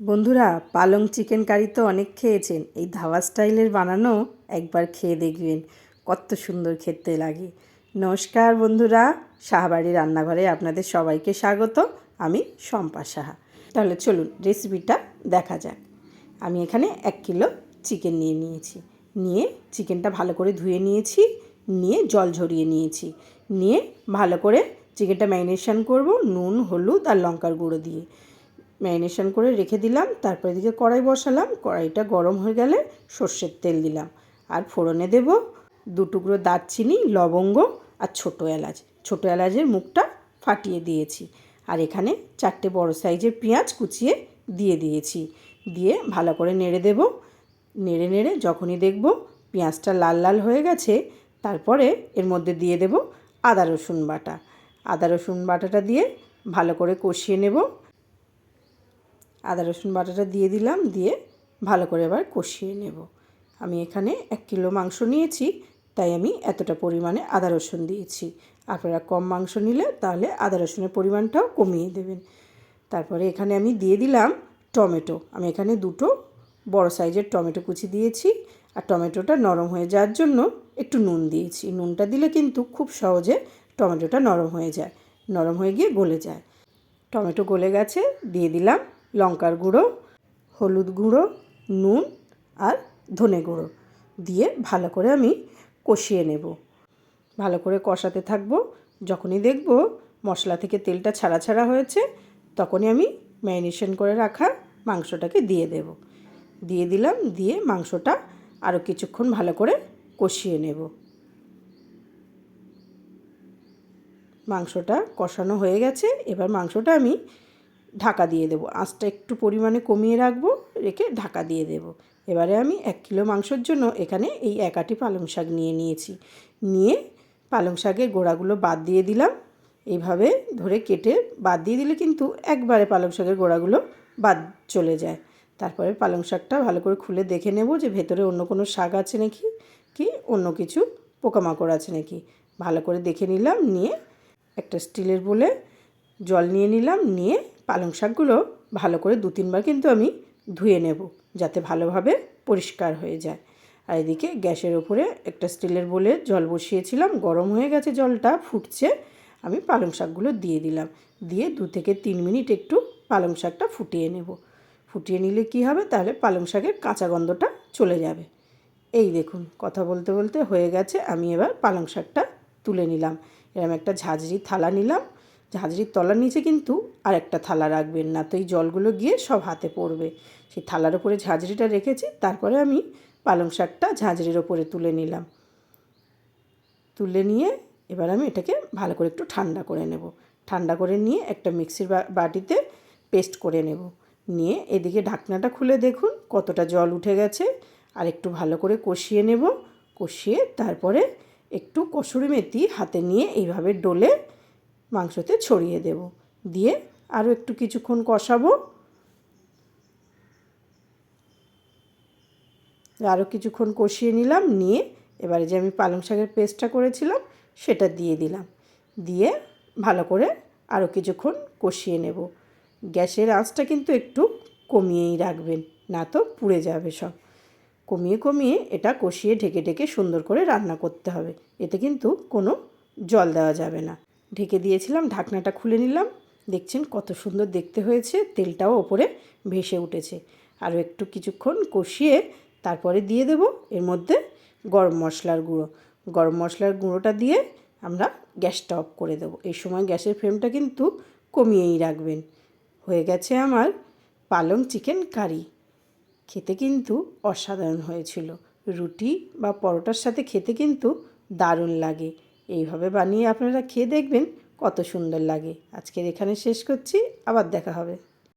বন্ধুরা, পালং chicken curry তো অনেক খেয়েছেন। এই ধাবা স্টাইলের বানানো একবার খেয়ে দেখবেন, কত সুন্দর খেতে লাগে। নমস্কার বন্ধুরা সাহাবাড়ি রান্নাঘরে আপনাদের সবাইকে স্বাগত। আমি শম্পা সাহা। তাহলে চলুন রেসিপিটা দেখা যাক। আমি এখানে এক কিলো চিকেন নিয়ে নিয়েছি। নিয়ে চিকেনটা ভালো করে ধুয়ে নিয়েছি, নিয়ে জল ঝরিয়ে নিয়েছি। নিয়ে ভালো করে চিকেনটা ম্যারিনেশন করব, নুন, হলুদ আর লঙ্কার গুঁড়ো দিয়ে। ম্যারিনেশন করে রেখে দিলাম, তারপর এদিকে কড়াই বসালাম, কড়াইটা গরম হয়ে গেলে সর্ষের তেল দিলাম। আর ফোড়নে দেব দু টুকরো দারচিনি, লবঙ্গ আর ছোটো এলাচ। ছোটো এলাচের মুখটা ফাটিয়ে দিয়েছি। আর এখানে চারটে বড় সাইজের পেঁয়াজ কুচিয়ে দিয়ে দিয়েছি। দিয়ে ভালো করে নেড়ে দেব। নেড়ে নেড়ে যখনই দেখব পেঁয়াজটা লাল লাল হয়ে গেছে, তারপরে এর মধ্যে দিয়ে দেব আদা রসুন বাটা। আদা রসুন বাটাটা দিয়ে ভালো করে কষিয়ে নেব। আদা, রসুন বাটাটা দিয়ে দিলাম, দিয়ে ভালো করে এবার কষিয়ে নেব। আমি এখানে এক কিলো মাংস নিয়েছি, তাই আমি এতটা পরিমাণে আদা, রসুন দিয়েছি। আপনারা কম মাংস নিলে তাহলে আদা, রসুনের পরিমাণটাও কমিয়ে দেবেন। তারপরে এখানে আমি দিয়ে দিলাম টমেটো। আমি এখানে দুটো বড় সাইজের টমেটো কুচি দিয়েছি, আর টমেটোটা নরম হয়ে যাওয়ার জন্য একটু নুন দিয়েছি। নুনটা দিলে কিন্তু খুব সহজে টমেটোটা নরম হয়ে যায়, নরম হয়ে গিয়ে গলে যায়। টমেটো গলে গেছে, দিয়ে দিলাম লঙ্কার গুঁড়ো, হলুদ গুঁড়ো, নুন আর ধনে গুঁড়ো দিয়ে ভালো করে আমি কষিয়ে নেব। ভালো করে কষাতে থাকব। যখনই দেখব মশলা থেকে তেলটা ছাড়া ছাড়া হয়েছে, তখনই আমি ম্যারিনেশন করে রাখা মাংসটাকে দিয়ে দেব। দিয়ে দিলাম, দিয়ে মাংসটা আরও কিছুক্ষণ ভালো করে কষিয়ে নেব। মাংসটা কষানো হয়ে গেছে। এবার মাংসটা আমি ঢাকা দিয়ে দেবো। আঁচটা একটু পরিমাণে কমিয়ে রাখব, রেখে ঢাকা দিয়ে দেব। এবারে আমি এক কিলো মাংসর জন্য এখানে এই এক আটি পালং শাক নিয়ে নিয়েছি। নিয়ে পালং শাকের গোড়াগুলো বাদ দিয়ে দিলাম। এইভাবে ধরে কেটে বাদ দিয়ে দিলে কিন্তু একবারে পালং শাকের গোড়াগুলো বাদ চলে যায়। তারপরে পালং শাকটা ভালো করে খুলে দেখে নেব যে ভেতরে অন্য কোনো শাক আছে নাকি, কি অন্য কিছু পোকামাকড় আছে নাকি। ভালো করে দেখে নিলাম, নিয়ে একটা স্টিলের বলে জল নিয়ে নিলাম, নিয়ে পালং শাকগুলো ভালো করে দু তিনবার কিন্তু আমি ধুয়ে নেব যাতে ভালোভাবে পরিষ্কার হয়ে যায়। আর এদিকে গ্যাসের ওপরে একটা স্টিলের বলে জল বসিয়েছিলাম, গরম হয়ে গেছে জলটা ফুটছে, আমি পালং শাকগুলো দিয়ে দিলাম। দিয়ে দু থেকে তিন মিনিট একটু পালং শাকটা ফুটিয়ে নেব। ফুটিয়ে নিলে কি হবে? তাহলে পালং শাকের কাঁচা গন্ধটা চলে যাবে। এই দেখুন, কথা বলতে বলতে হয়ে গেছে, আমি এবার পালং শাকটা তুলে নিলাম। এরম একটা ঝাঁঝরি থালা নিলাম ঝাঁঝরির তলার নিচে কিন্তু আর একটা থালা রাখবেন না। তো এই জলগুলো গিয়ে সব হাতে পড়বে। সেই থালার উপরে ঝাঁঝরিটা রেখেছি, তারপরে আমি পালং শাকটা ঝাঁঝরির ওপরে তুলে নিলাম। তুলে নিয়ে এবার আমি এটাকে ভালো করে একটু ঠান্ডা করে নেব। ঠান্ডা করে নিয়ে একটা মিক্সির বাটিতে পেস্ট করে নেব। নিয়ে এদিকে ঢাকনাটা খুলে দেখুন কতটা জল উঠে গেছে। আর একটু ভালো করে কষিয়ে নেব। কষিয়ে তারপরে একটু কসুরি মেথি হাতে নিয়ে এইভাবে ডলে মাংসতে ছড়িয়ে দেব। দিয়ে আরও একটু কিছুক্ষণ কষাবো। আরও কিছুক্ষণ কষিয়ে নিলাম, নিয়ে এবারে যে আমি পালং শাকের পেস্টটা করেছিলাম, সেটা দিয়ে দিলাম। দিয়ে ভালো করে আরও কিছুক্ষণ কষিয়ে নেব। গ্যাসের আঁচটা কিন্তু একটু কমিয়েই রাখবেন, না তো পুড়ে যাবে সব। কমিয়ে কমিয়ে এটা কষিয়ে ঢেকে ঢেকে সুন্দর করে রান্না করতে হবে। এতে কিন্তু কোনো জল দেওয়া যাবে না। ঢেকে দিয়েছিলাম, ঢাকনাটা খুলে নিলাম। দেখছেন কত সুন্দর দেখতে হয়েছে, তেলটাও ওপরে ভেসে উঠেছে। আরও একটু কিছুক্ষণ কষিয়ে তারপরে দিয়ে দেব এর মধ্যে গরম মশলার গুঁড়ো। গরম মশলার গুঁড়োটা দিয়ে আমরা গ্যাসটা অফ করে দেবো। এই সময় গ্যাসের ফ্লেমটা কিন্তু কমিয়েই রাখবেন। হয়ে গেছে আমার পালং চিকেন কারি। খেতে কিন্তু অসাধারণ হয়েছিল। রুটি বা পরোটার সাথে খেতে কিন্তু দারুণ লাগে। এইভাবে বানিয়ে আপনারা খেয়ে দেখবেন, কত সুন্দর লাগে। আজকের এখানে শেষ করছি, আবার দেখা হবে।